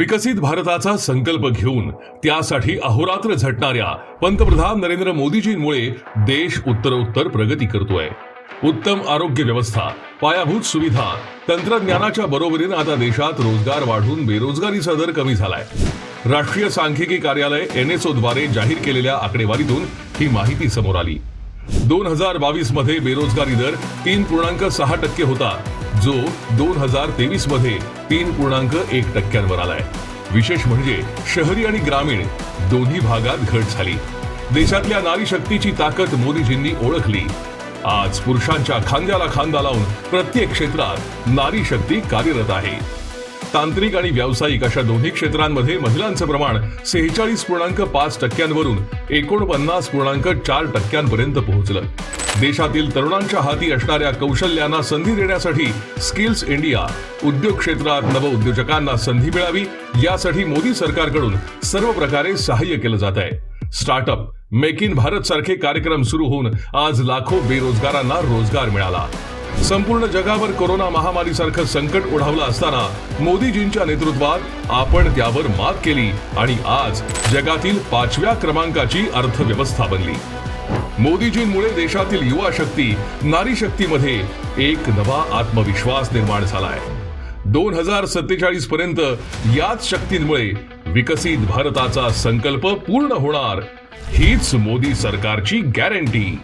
विकसित भारताचा संकल्प घेऊन त्यासाठी अहोरात्र झटणाऱ्या पंतप्रधान नरेंद्र मोदीजींमुळे देश उत्तरोत्तर प्रगती करतोय. उत्तम आरोग्य व्यवस्था पायाभूत सुविधा तंत्रज्ञानाच्या बरोबरीने आता देशात रोजगार वाढून बेरोजगारीचा दर कमी झालाय. राष्ट्रीय सांख्यिकी कार्यालय एनएसओ द्वारे जाहीर केलेल्या आकडेवारीतून ही माहिती समोर आली. दोन हजार बावीसमध्ये बेरोजगारी दर तीन पूर्णांक सहा टक्के होता. जो दोन हजार तेवीसमध्ये तीन पूर्णांक एक टक्क्यांवर आलाय. विशेष म्हणजे शहरी आणि ग्रामीण दोन्ही भागात घट झाली. देशातल्या नारी शक्तीची ताकद मोदीजींनी ओळखली. आज पुरुषांच्या खांद्याला खांदा लावून प्रत्येक क्षेत्रात नारी शक्ती कार्यरत आहे. तांत्रिक आणि व्यावसायिक अशा दोन्ही क्षेत्रांमध्ये महिलांचं प्रमाण सेहेचाळीस पूर्णांक पाच टक्क्यांवरून एकोणपन्नास पूर्णांक चार टक्क्यांपर्यंत पोहोचलं. देशातील तरुणांच्या हाती असणाऱ्या कौशल्यांना संधी देण्यासाठी स्किल्स इंडिया उद्योग क्षेत्रात नवउद्योजकांना संधी मिळावी यासाठी मोदी सरकारकडून सर्व प्रकारे सहाय्य केलं जात आहे. स्टार्टअप मेक इन भारत सारखे कार्यक्रम सुरू होऊन आज लाखो बेरोजगारांना रोजगार मिळाला. संपूर्ण जगावर कोरोना महामारीसारखं संकट ओढावलं असताना मोदीजींच्या नेतृत्वात आपण त्यावर मात केली आणि आज जगातील पाचव्या क्रमांकाची अर्थव्यवस्था बनली. मोदीजींमुळे देशातील युवा शक्ती नारी शक्तीमध्ये एक नवा आत्मविश्वास निर्माण झालाय. दोन हजार सत्तेचाळीस पर्यंत याच शक्तींमुळे विकसित भारताचा संकल्प पूर्ण होणार हीच मोदी सरकारची गॅरंटी.